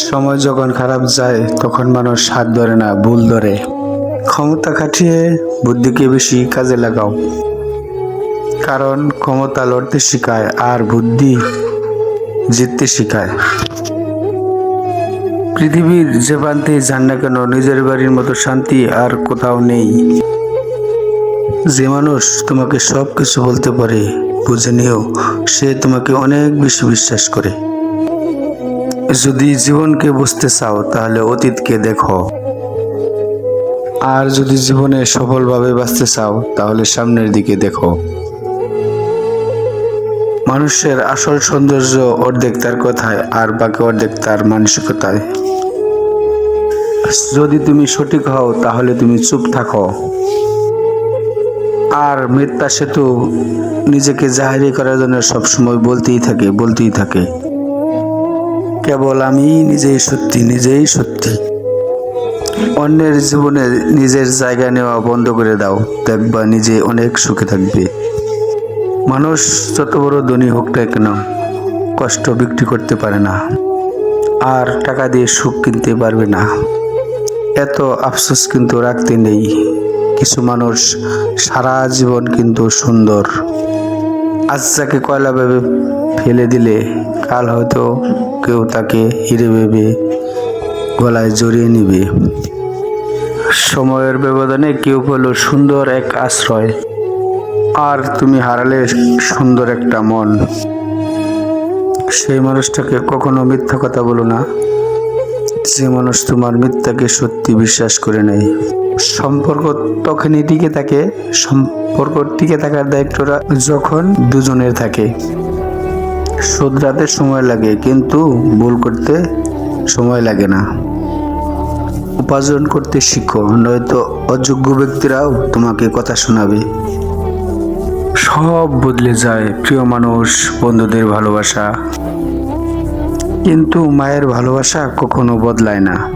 সময় যখন খারাপ যায়, তখন মানুষ হাত ধরে না, ভুল ধরে। ক্ষমতা খাটিয়ে বুদ্ধিকে বেশি কাজে লাগাও। কারণ ক্ষমতা লড়তে শেখায়, আর বুদ্ধি জিততে শেখায়। পৃথিবীর যে প্রান্তে যান না কেন, নিজের বাড়ির মতো শান্তি আর কোথাও নেই। যে মানুষ তোমাকে সব কিছু বলতে পারে, বুঝে নিও, সে তোমাকে অনেক বেশি বিশ্বাস করে। যদি জীবনকে বুঝতে চাও, তাহলে অতীতকে দেখো। আর যদি জীবনে সফলভাবে বাঁচতে চাও, তাহলে সামনের দিকে দেখো। মানুষের আসল সৌন্দর্য অর্ধেক তার কথায়, আর বাকি অর্ধেক তার মানসিকতায়। যদি তুমি সঠিক হও, তাহলে তুমি চুপ থাকো। আর মিথ্যা সেতু নিজেকে জাহিরি করার জন্য সবসময় বলতেই থাকে বলতেই থাকে। কেবল আমি নিজেই সত্যি নিজেই সত্যি। অন্যের জীবনে নিজের জায়গা নেওয়া বন্ধ করে দাও, দেখবা নিজে অনেক সুখে থাকবে। মানুষ যত বড় ধনী হোক না কেন, কষ্ট বিক্রি করতে পারে না, আর টাকা দিয়ে সুখ কিনতে পারবে না। এত আফসোস কিন্তু রাখতে নেই। কিছু মানুষ সারা জীবন কিন্তু সুন্দর। আজ যাকে কয়লা ভেবে ফেলে দিলে, কাল হয়তো কেউ তাকে হিরে ভেবে গলায় জড়িয়ে নিবে। সময়ের ব্যবধানে কেউ পেল সুন্দর এক আশ্রয়, আর তুমি হারালে সুন্দর একটা মন। সেই মানুষটাকে কখনো মিথ্যা কথা বলো না। যে মানুষ তোমার মিথ্যাকে সত্যি বিশ্বাস করে নেয় সম্পর্ক তখনই টিকে থাকে, সম্পর্ক টিকে থাকার দায়িত্বটা যখন দুজনের থাকে। শুধরাতে সময় লাগে, কিন্তু ভুল করতে সময় লাগে না। উপার্জন করতে শিখো, নয়তো অযোগ্য ব্যক্তিরাও তোমাকে কথা শোনাবে। সব বদলে যায়, প্রিয় মানুষ, বন্ধুদের ভালোবাসা। কিন্তু মায়ের ভালোবাসা কখনো বদলায় না।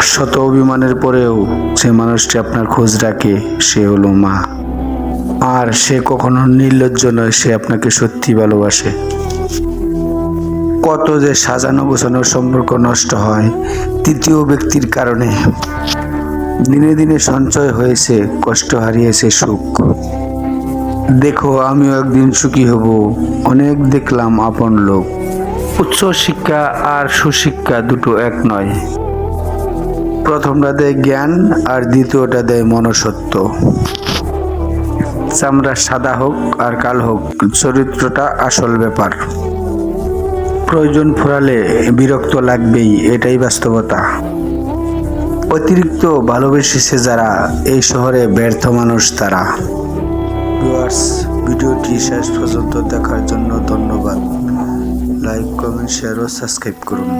শত অভিমানের পরেও যে মানুষটি আপনার খোঁজ রাখে, সে হলো মা। আর সে কখনো নির্লজ্জ নয়, সে আপনাকে সত্যি ভালোবাসে। কত যে সাজানো গোছানো সম্পর্ক নষ্ট হয় তৃতীয় ব্যক্তির কারণে। দিনে দিনে সঞ্চয় হয়েছে, কষ্ট হারিয়েছে, সুখ। দেখো, আমিও একদিন সুখী হব। অনেক দেখলাম আপন লোক। উচ্চ শিক্ষা আর সুশিক্ষা দুটো এক নয়। প্রথমটা দেয় জ্ঞান আর দ্বিতীয়টা দেয় মনসত্ব চামড়া সাদা হোক আর কাল হোক, চরিত্রটা আসল ব্যাপার। প্রয়োজন ফুরালে বিরক্ত লাগবেই, এটাই বাস্তবতা। অতিরিক্ত ভালোবেসেছে যারা, এই শহরে ব্যর্থ মানুষ তারা। ভিডিওটি শেষ পর্যন্ত দেখার জন্য ধন্যবাদ। লাইক কমেন্ট শেয়ার ও সাবস্ক্রাইব করুন।